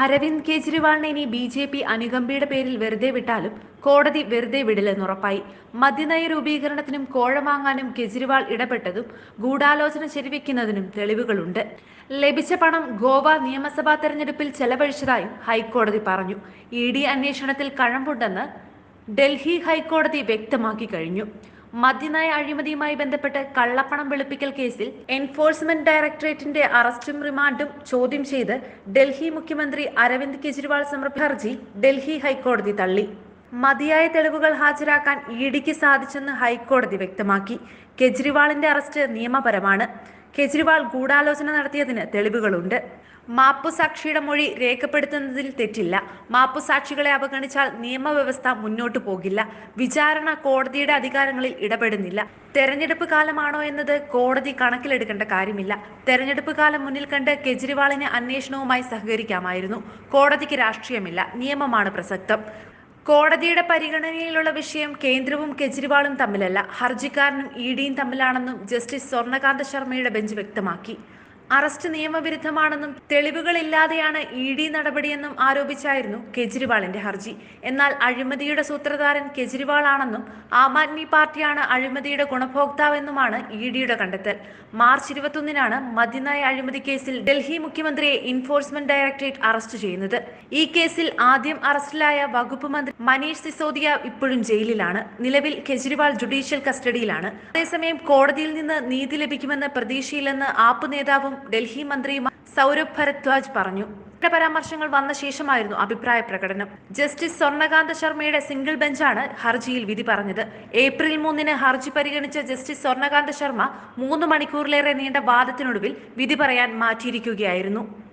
അരവിന്ദ് കെജ്രിവാളിനെ ഇനി B J P അനുകമ്പയുടെ പേരിൽ വെറുതെ വിട്ടാലും കോടതി വെറുതെ വിടില്ലെന്നുറപ്പായി മദ്യനയ രൂപീകരണത്തിനും കോഴ വാങ്ങാനും കെജ്രിവാൾ ഇടപെട്ടതും ഗൂഢാലോചന ശരിവെക്കുന്നതിനും തെളിവുകളുണ്ട്. ലഭിച്ച പണം ഗോവ നിയമസഭാ തെരഞ്ഞെടുപ്പിൽ ചെലവഴിച്ചതായും ഹൈക്കോടതി പറഞ്ഞു. ഇ ഡി അന്വേഷണത്തിൽ കഴമ്പുണ്ടെന്ന് ഡൽഹി ഹൈക്കോടതി വ്യക്തമാക്കി കഴിഞ്ഞു. മദ്യനയ അഴിമതിയുമായി ബന്ധപ്പെട്ട് കള്ളപ്പണം വെളുപ്പിക്കൽ കേസിൽ എൻഫോഴ്സ്മെന്റ് ഡയറക്ടറേറ്റിന്റെ അറസ്റ്റും റിമാൻഡും ചോദ്യം ചെയ്ത് ഡൽഹി മുഖ്യമന്ത്രി അരവിന്ദ് കെജ്രിവാൾ സമർപ്പിച്ച ഹർജി ഡൽഹി ഹൈക്കോടതി തള്ളി. മതിയായ തെളിവുകൾ ഹാജരാക്കാൻ ഇ ഡിക്ക് സാധിച്ചെന്ന് ഹൈക്കോടതി വ്യക്തമാക്കി. കെജ്രിവാളിന്റെ അറസ്റ്റ് നിയമപരമാണ്. കെജ്രിവാൾ ഗൂഢാലോചന നടത്തിയതിന് തെളിവുകളുണ്ട്. മാപ്പുസാക്ഷിയുടെ മൊഴി രേഖപ്പെടുത്തുന്നതിൽ തെറ്റില്ല. മാപ്പുസാക്ഷികളെ അവഗണിച്ചാൽ നിയമവ്യവസ്ഥ മുന്നോട്ട് പോകില്ല. വിചാരണ കോടതിയുടെ അധികാരങ്ങളിൽ ഇടപെടുന്നില്ല. തെരഞ്ഞെടുപ്പ് കാലമാണോ എന്നത് കോടതി കണക്കിലെടുക്കേണ്ട കാര്യമില്ല. തെരഞ്ഞെടുപ്പ് കാലം മുന്നിൽ കണ്ട് കെജ്രിവാളിന് അന്വേഷണവുമായി സഹകരിക്കാമായിരുന്നു. കോടതിക്ക് രാഷ്ട്രീയമില്ല. നിയമമാണ് പ്രസക്തം. കോടതിയുടെ പരിഗണനയിലുള്ള വിഷയം കേന്ദ്രവും കെജ്രിവാളും തമ്മിലല്ല. ഹർജിക്കാരനും ഇഡിയും തമ്മിലാണെന്നും ജസ്റ്റിസ് സ്വർണകാന്ത ശർമ്മയുടെ ബെഞ്ച് വ്യക്തമാക്കി. അറസ്റ്റ് നിയമവിരുദ്ധമാണെന്നും തെളിവുകളില്ലാതെയാണ് ഇ ഡി നടപടിയെന്നും ആരോപിച്ചായിരുന്നു കെജ്രിവാളിന്റെ ഹർജി. എന്നാൽ അഴിമതിയുടെ സൂത്രധാരൻ കെജ്രിവാൾ ആണെന്നും ആം ആദ്മി പാർട്ടിയാണ് അഴിമതിയുടെ ഗുണഭോക്താവെന്നുമാണ് ഇ ഡിയുടെ കണ്ടെത്തൽ. മാർച്ച് ഇരുപത്തൊന്നിനാണ് മദ്യനയ അഴിമതി കേസിൽ ഡൽഹി മുഖ്യമന്ത്രിയെ എൻഫോഴ്സ്മെന്റ് ഡയറക്ടറേറ്റ് അറസ്റ്റ് ചെയ്യുന്നത്. ഈ കേസിൽ ആദ്യം അറസ്റ്റിലായ വകുപ്പ് മന്ത്രി മനീഷ് സിസോദിയ ഇപ്പോഴും ജയിലിലാണ്. നിലവിൽ കെജ്രിവാൾ ജുഡീഷ്യൽ കസ്റ്റഡിയിലാണ്. അതേസമയം കോടതിയിൽ നിന്ന് നീതി ലഭിക്കുമെന്ന് പ്രതീക്ഷയില്ലെന്ന് ആപ്പ് നേതാവും ഡൽഹി മന്ത്രി സൗരഭ് ഭരദ്വാജ് പറഞ്ഞു. പരാമർശങ്ങൾ വന്ന ശേഷമായിരുന്നു അഭിപ്രായ പ്രകടനം. ജസ്റ്റിസ് സ്വർണകാന്ത ശർമ്മയുടെ സിംഗിൾ ബെഞ്ചാണ് ഹർജിയിൽ വിധി പറഞ്ഞത്. ഏപ്രിൽ മൂന്നിന് ഹർജി പരിഗണിച്ച ജസ്റ്റിസ് സ്വർണകാന്ത ശർമ്മ മൂന്ന് മണിക്കൂറിലേറെ നീണ്ട വാദത്തിനൊടുവിൽ വിധി പറയാൻ മാറ്റിയിരിക്കുകയായിരുന്നു.